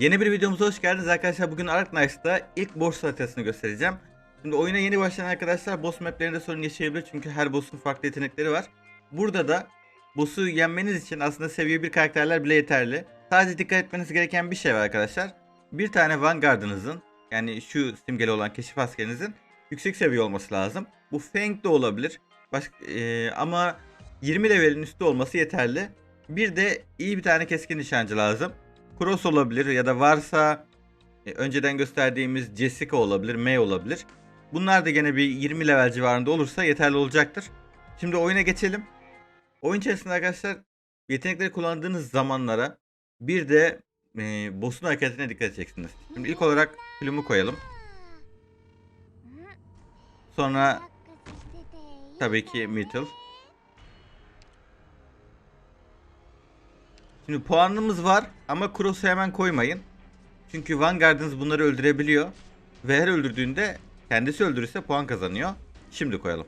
Yeni bir videomuza hoş geldiniz arkadaşlar. Bugün Ark Knights'ta ilk boss haritasını göstereceğim. Şimdi oyuna yeni başlayan arkadaşlar boss maplerinde sorun yaşayabilir çünkü her boss'un farklı yetenekleri var. Burada da boss'u yenmeniz için aslında seviye bir karakterler bile yeterli. Sadece dikkat etmeniz gereken bir şey var arkadaşlar. Bir tane Vanguard'ınızın yani şu simgeli olan keşif askerinizin yüksek seviye olması lazım. Bu Feng de olabilir. Başka, e, ama 20 levelin üstü olması yeterli. Bir de iyi bir tane keskin nişancı lazım. Cross olabilir ya da varsa e, önceden gösterdiğimiz Jessica olabilir, May olabilir. Bunlar da gene bir 20 level civarında olursa yeterli olacaktır. Şimdi oyuna geçelim. Oyun içerisinde arkadaşlar yetenekleri kullandığınız zamanlara bir de e, boss'un hareketine dikkat edeceksiniz. Şimdi ilk olarak filmi koyalım. Sonra tabii ki Myrtle. Şimdi puanımız var ama Cross'u hemen koymayın. Çünkü Vanguard'ınız bunları öldürebiliyor. Ve her öldürdüğünde kendisi öldürürse puan kazanıyor. Şimdi koyalım.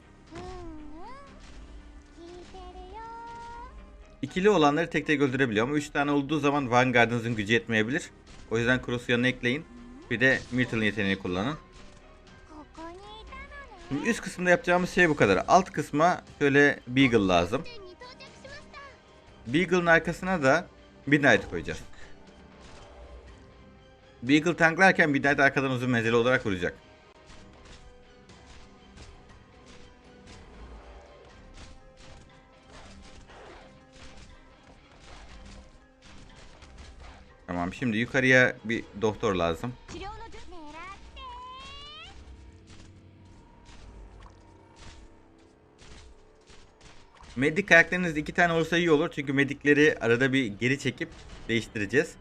İkili olanları tek tek öldürebiliyor ama 3 tane olduğu zaman Vanguard'ınızın gücü yetmeyebilir. O yüzden Cross'u yanına ekleyin. Bir de Myrtle'ın yeteneğini kullanın. Şimdi üst kısımda yapacağımız şey bu kadar. Alt kısma şöyle Beagle lazım. Beagle'ın arkasına da Midnight koyacağız. Beagle tanklarken Midnight arkadan uzun menzili olarak vuracak. Tamam şimdi yukarıya bir doktor lazım. Medik karakterinizde iki tane olursa iyi olur. Çünkü medikleri arada bir geri çekip değiştireceğiz.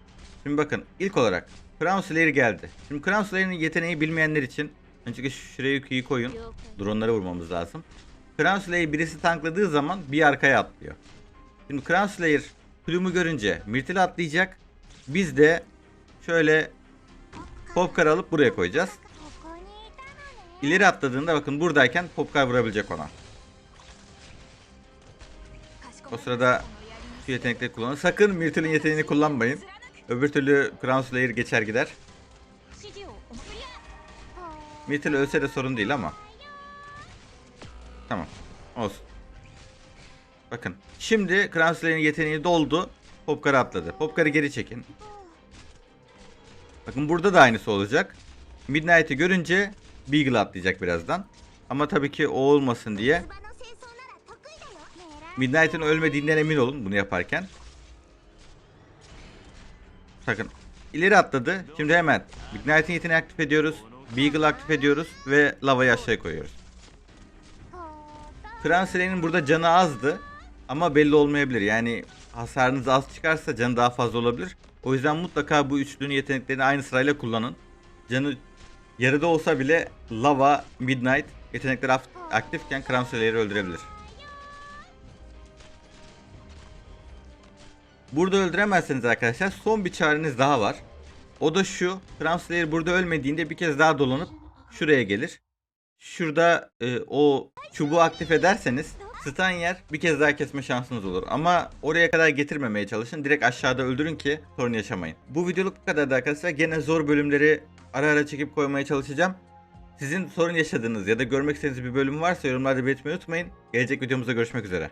Şimdi bakın ilk olarak Crown Slayer geldi. Şimdi Crown Slayer'ın yeteneği bilmeyenler için Önceki şuraya yukarı koyun. Dronlara vurmamız lazım. Crown Slayer birisi tankladığı zaman bir arkaya atlıyor. Şimdi Crown Slayer Plum'u görünce Myrtle atlayacak. Biz de şöyle Popkar alıp buraya koyacağız. İleri atladığında bakın buradayken Popkar vurabilecek ona. O sırada şu yetenekleri kullanın. Sakın Myrtle'in yeteneğini kullanmayın. Öbür türlü Crown Slayer geçer gider. Myrtle ölse de sorun değil ama. Tamam. Olsun. Bakın. Şimdi Crown Slayer'in yeteneği doldu. Popkar'ı atladı. Popkar'ı geri çekin. Bakın burada da aynısı olacak. Midnight'ı görünce Beagle atlayacak birazdan. Ama tabii ki o olmasın diye Midnight'ın ölmediğinden emin olun bunu yaparken. Sakın. İleri atladı. Şimdi hemen Midnight'ın yeteneğini aktif ediyoruz. Beagle aktif ediyoruz ve lavayı aşağıya koyuyoruz. う Fransa'nın burada canı azdı ama belli olmayabilir. Yani hasarınız az çıkarsa canı daha fazla olabilir. O yüzden mutlaka bu üçlünün yeteneklerini aynı sırayla kullanın. Canı yarıda olsa bile Lava, Midnight yetenekleri aktifken Kramsele'yi öldürebilir. Burada öldüremezseniz arkadaşlar son bir çareniz daha var. O da şu. Kramslayer burada ölmediğinde bir kez daha dolanıp şuraya gelir. Şurada e, o çubuğu aktif ederseniz stun yer bir kez daha kesme şansınız olur. Ama oraya kadar getirmemeye çalışın. Direkt aşağıda öldürün ki sorun yaşamayın. Bu videoluk bu kadardı arkadaşlar. Gene zor bölümleri ara ara çekip koymaya çalışacağım. Sizin sorun yaşadığınız ya da görmek istediğiniz bir bölüm varsa yorumlarda belirtmeyi unutmayın. Gelecek videomuzda görüşmek üzere.